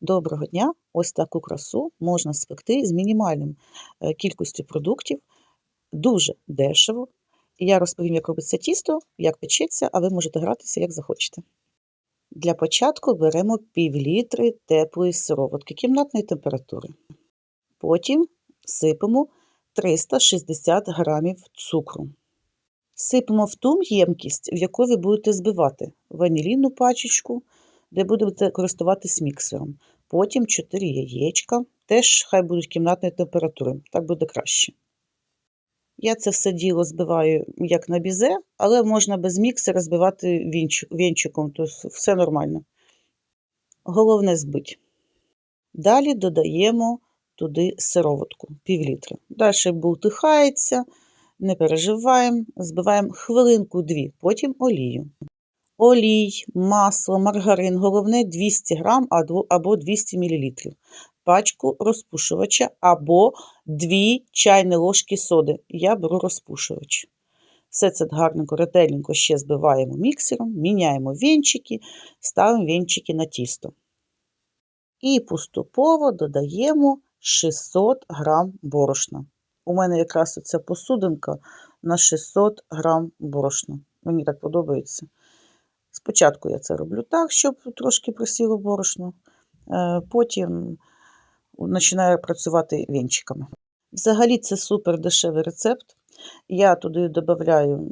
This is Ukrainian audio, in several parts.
Доброго дня! Ось таку красу можна спекти з мінімальним е, кількістю продуктів, дуже дешево. Я розповім, як робиться тісто, як печеться, а ви можете гратися, як захочете. Для початку беремо пів літри теплої сироватки кімнатної температури. Потім сипемо 360 грамів цукру. Сипемо в ту ємкість, в яку ви будете збивати ванілінну пачечку, де будете користуватись міксером. Потім 4 яєчка, теж хай будуть кімнатної температури, так буде краще. Я це все діло збиваю як на бізе, але можна без міксера збивати вінчиком, тобто все нормально. Головне збить. Далі додаємо туди сироватку, пів літра. Далі бултихається, не переживаємо, збиваємо хвилинку-дві, потім олію. Олій, масло, маргарин, головне 200 г або 200 мл, пачку розпушувача або 2 чайні ложки соди. Я беру розпушувач. Все це гарненько, ретельненько ще збиваємо міксером, міняємо вінчики, ставимо вінчики на тісто. І поступово додаємо 600 г борошна. У мене якраз оця посудинка на 600 г борошна. Мені так подобається. Спочатку я це роблю так, щоб трошки просіло борошно, е, потім починаю працювати вінчиками. Взагалі, це супер дешевий рецепт. Я туди додаю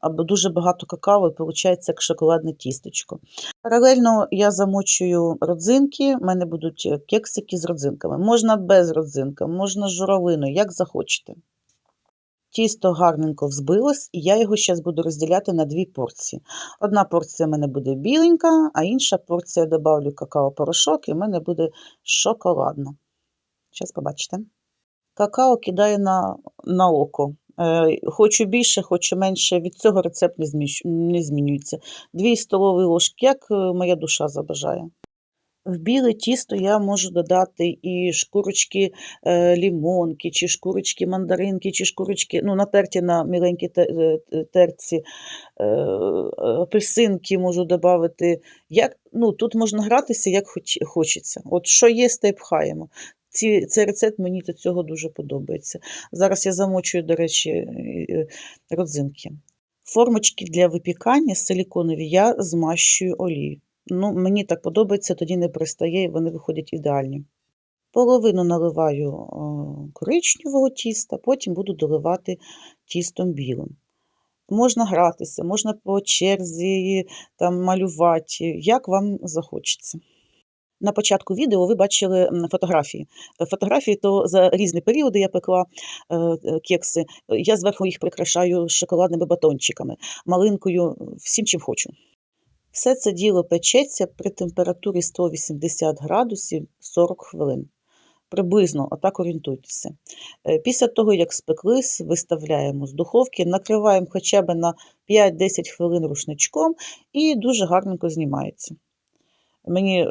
або дуже багато какао, і виходить як шоколадне тістечко. Паралельно я замочую родзинки, в мене будуть кексики з родзинками. Можна без родзинка, можна з журавлиною, як захочете. Тісто гарненько взбилось, і я його зараз буду розділяти на дві порції. Одна порція в мене буде біленька, а інша порція додавлю какао-порошок, і в мене буде шоколадна. Зараз побачите. Какао кидаю на на око. Е, Хочу більше, хочу менше. Від цього рецепт не змінюється. Дві столові ложки, як е, моя душа забажає. В біле тісто я можу додати і шкурочки е, лімонки, чи шкурочки мандаринки, чи шкурочки, ну, натерті на міленькій е, терці, е, апельсинки можу додати. Як, ну, Тут можна гратися, як хоч, хочеться. От що є, те й пхаємо. Ці, Цей рецепт мені до цього дуже подобається. Зараз я замочую, до речі, родзинки. Формочки для випікання силіконові я змащую олією. Ну, Мені так подобається, тоді не пристає і вони виходять ідеальні. Половину наливаю коричневого тіста, потім буду доливати тістом білим. Можна гратися, можна по черзі там, малювати, як вам захочеться. На початку відео ви бачили фотографії. Фотографії то за різні періоди я пекла е, е, кекси. Я зверху їх прикрашаю шоколадними батончиками, малинкою, всім чим хочу. Все це діло печеться при температурі 180 градусів 40 хвилин. Приблизно, отак орієнтуйтеся. Е, після того, як спеклись, виставляємо з духовки, накриваємо хоча б на 5-10 хвилин рушничком і дуже гарненько знімається. Мені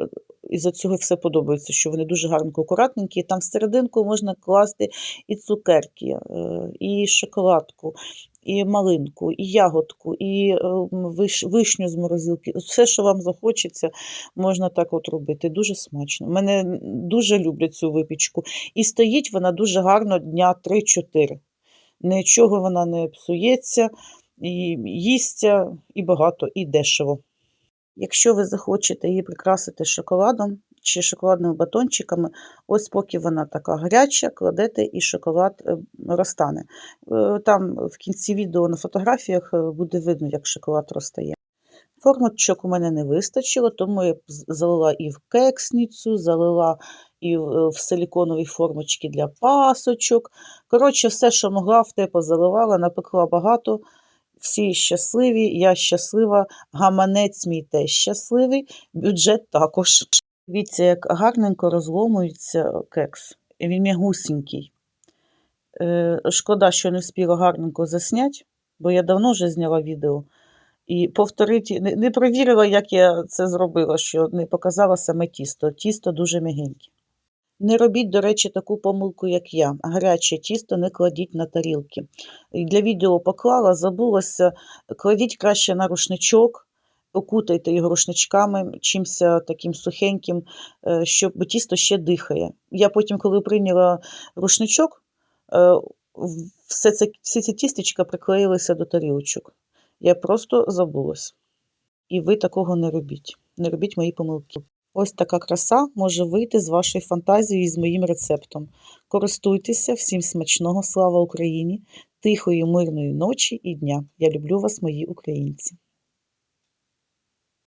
із-за цього все подобається, що вони дуже гарненько акуратненькі. Там всерединку можна класти і цукерки, е, і шоколадку, і малинку, і ягодку, і е, вишню з морозилки. Все, що вам захочеться, можна так от робити. Дуже смачно. Мене дуже люблять цю випічку. І стоїть вона дуже гарно дня 3-4. Нічого вона не псується, і їсться і багато, і дешево. Якщо ви захочете її прикрасити шоколадом чи шоколадними батончиками, ось поки вона така гаряча, кладете і шоколад е, розтане. Е, там в кінці відео на фотографіях е, буде видно, як шоколад розтає. Формочок у мене не вистачило, тому я залила і в кексницю, залила і в силіконові формочки для пасочок. Коротше, все, що могла, в те позаливала, напекла багато всі щасливі, я щаслива, гаманець мій теж щасливий, бюджет також. Дивіться, як гарненько розломується кекс. Він м'ягусінький. Е, шкода, що не встигла гарненько засняти, бо я давно вже зняла відео. І повторити, не, провірила, як я це зробила, що не показала саме тісто. Тісто дуже м'ягеньке. Не робіть, до речі, таку помилку, як я. Гаряче тісто не кладіть на тарілки. Для відео поклала, забулася, кладіть краще на рушничок окутайте його рушничками, чимся таким сухеньким, е, щоб тісто ще дихає. Я потім, коли прийняла рушничок, е, все це, всі ці тістечка приклеїлися до тарілочок. Я просто забулась. І ви такого не робіть. Не робіть мої помилки. Ось така краса може вийти з вашої фантазії і з моїм рецептом. Користуйтеся, всім смачного, слава Україні, тихої, мирної ночі і дня. Я люблю вас, мої українці.